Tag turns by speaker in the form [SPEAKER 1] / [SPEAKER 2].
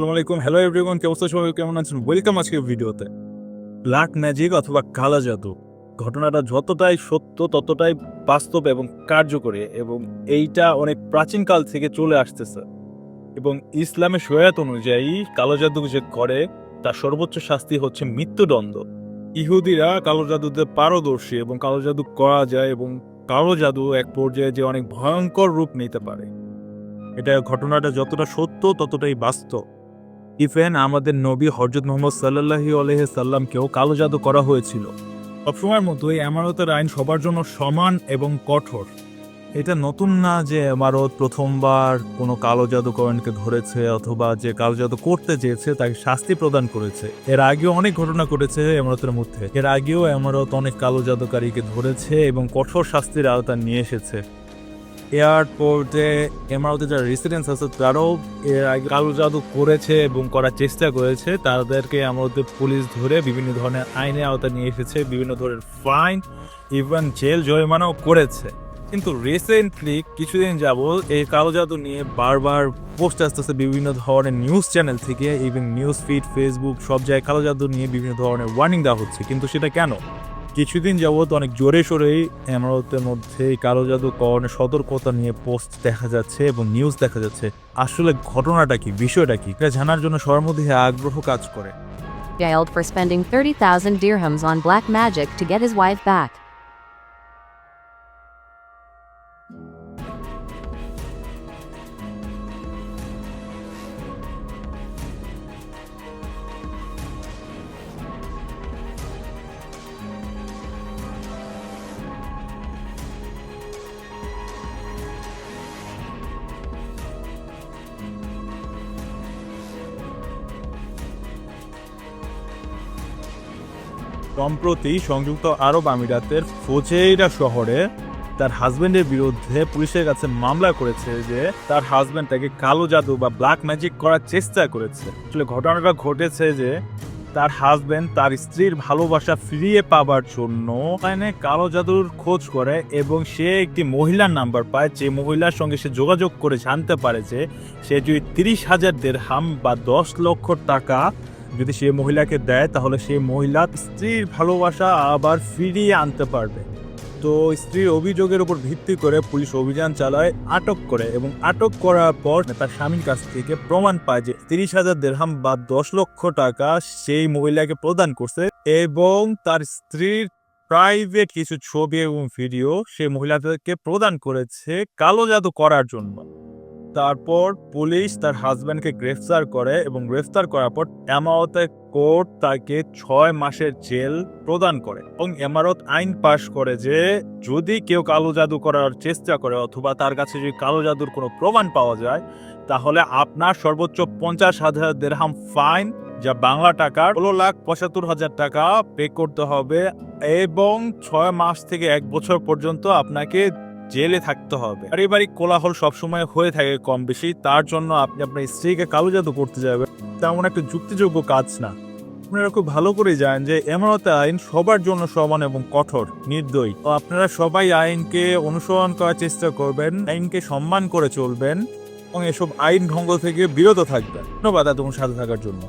[SPEAKER 1] আসসালামু আলাইকুম। Hello everyone কে অবস্থা সবাই? কেমন আছেন? ওয়েলকাম আজকের ভিডিওতে। ব্ল্যাক ম্যাজিক অথবা কালা জাদু। ঘটনাটা যতটাই সত্য, ততটাই বাস্তব এবং কার্যকরী এবং এইটা অনেক প্রাচীনকাল থেকে চলে আসতেছে। এবং ইসলামের সহায়ত অনুযায়ী কালো জাদু যে করে, তার সর্বোচ্চ শাস্তি হচ্ছে মৃত্যুদণ্ড। ইহুদিরা কালো জাদুতে পারদর্শী এবং কালো জাদু করা যায় এবং কালো জাদু এক পর্যায়ে যে অনেক ভয়ঙ্কর রূপ নিতে পারে। এটা ঘটনাটা যতটা সত্য, ততটাই বাস্তব। ইভেন আমাদের নবী হরজত মোহাম্মদ সাল্লাহি আলহ সাল্লামকেও কালো জাদু করা হয়েছিল। সবসময়ের মতোই এমারতের আইন সবার জন্য সমান এবং কঠোর। এটা নতুন না যে এমারত প্রথমবার কোনো কালো জাদুকরণকে ধরেছে অথবা যে কালো জাদু করতে চেয়েছে তাকে শাস্তি প্রদান করেছে। এর আগেও অনেক ঘটনা ঘটেছে এমারতের মধ্যে। এর আগেও এমারত অনেক কালো জাদুকারীকে ধরেছে এবং কঠোর শাস্তির আওতা নিয়ে এসেছে। এয়ারপোর্টে এমারতে যারা রেসিডেন্স আছে, তারাও এর আগে কালো জাদু করেছে এবং করার চেষ্টা করেছে। তাদেরকে আমাদের পুলিশ ধরে বিভিন্ন ধরনের আইনের আওতা নিয়ে এসেছে, বিভিন্ন ধরনের ফাইন ইভেন জেল জরিমানাও করেছে। কিন্তু রিসেন্টলি কিছুদিন যাবত এই কালো জাদু নিয়ে বারবার পোস্ট আসতেছে বিভিন্ন ধরনের নিউজ চ্যানেল থেকে ইভেন নিউজ ফিড ফেসবুক সব জায়গায় কালো জাদু নিয়ে বিভিন্ন ধরনের ওয়ার্নিং দেওয়া হচ্ছে। কিন্তু সেটা কেন? কিছুদিন যাবৎ অনেক জোরে সোরেই এমারতের মধ্যে কালো করণের সতর্কতা নিয়ে পোস্ট দেখা যাচ্ছে এবং নিউজ দেখা যাচ্ছে। আসলে ঘটনাটা কি? বিষয়টা কি? এটা জানার জন্য সবার মধ্যে আগ্রহ কাজ করে।
[SPEAKER 2] Jailed for spending 30,000 dirhams on black magic to get his wife back.
[SPEAKER 1] সম্প্রতি সংযুক্ত আরব আমিরাতের ফোজেইরা শহরে তার হাজবেন্ডের বিরুদ্ধে পুলিশের কাছে মামলা করেছে যে তার হাজবেন্ড তাকে কালো জাদু বা ব্ল্যাক ম্যাজিক করার চেষ্টা করেছে। আসলে ঘটনাটা ঘটেছে যে তার হাজবেন্ড তার স্ত্রীর ভালোবাসা ফিরিয়ে পাবার জন্য অনলাইনে কালো জাদুর খোঁজ করে এবং সে একটি মহিলার নাম্বার পায়। যে মহিলার সঙ্গে সে যোগাযোগ করে জানতে পারে যে সে যদি তিরিশ হাজার দেড় হাম বা দশ লক্ষ টাকা যদি সে মহিলাকে দেয়, তাহলে সেই মহিলা স্ত্রীর ভালোবাসা আবার ফিরিয়ে আনতে পারবে। তো স্ত্রীর অভিযোগের উপর ভিত্তি করে পুলিশ অভিযান চালায়, আটক করে এবং আটক করার পর তার স্বামীর কাছ থেকে প্রমাণ পায় যে তিরিশ হাজার দেড়হাম বা দশ লক্ষ টাকা সেই মহিলাকে প্রদান করছে এবং তার স্ত্রীর প্রাইভেট কিছু ছবি এবং ভিডিও সে মহিলাদেরকে প্রদান করেছে কালো জাদু করার জন্য। তারপর পুলিশ তার হাজব্যান্ডকে গ্রেফতার করে এবং গ্রেফতার করার পর এমারতের কোর্ট তাকে ছয় মাসের জেল প্রদান করে এবং এমারত আইন পাশ করে যে যদি কেউ কালো জাদু করার চেষ্টা করে অথবা তার কাছে যদি কালো জাদুর কোনো প্রমাণ পাওয়া যায়, তাহলে আপনার সর্বোচ্চ পঞ্চাশ হাজার দেড়হাম ফাইন যা বাংলা টাকার ষোলো লাখ পঁচাত্তর হাজার টাকা পে করতে হবে এবং ছয় মাস থেকে এক বছর পর্যন্ত আপনাকে জেলে থাকতে হবে। পারিবারিক কোলাহল সবসময় হয়ে থাকে কম বেশি, তার জন্য আপনি আপনার স্ত্রীকে কালো জাদু করতে যাবেন। তেমন একটা যুক্তিযোগ্য কাজ না। আপনারা খুব ভালো করে জানেন যে এমনতে আইন সবার জন্য সমান এবং কঠোর, নির্দয়ী। তো আপনারা সবাই আইনকে অনুসরণ করার চেষ্টা করবেন, আইনকে সম্মান করে চলবেন এবং এসব আইন ভঙ্গ থেকে বিরত থাকবেন। ধন্যবাদ এতক্ষণ সাথে থাকার জন্য।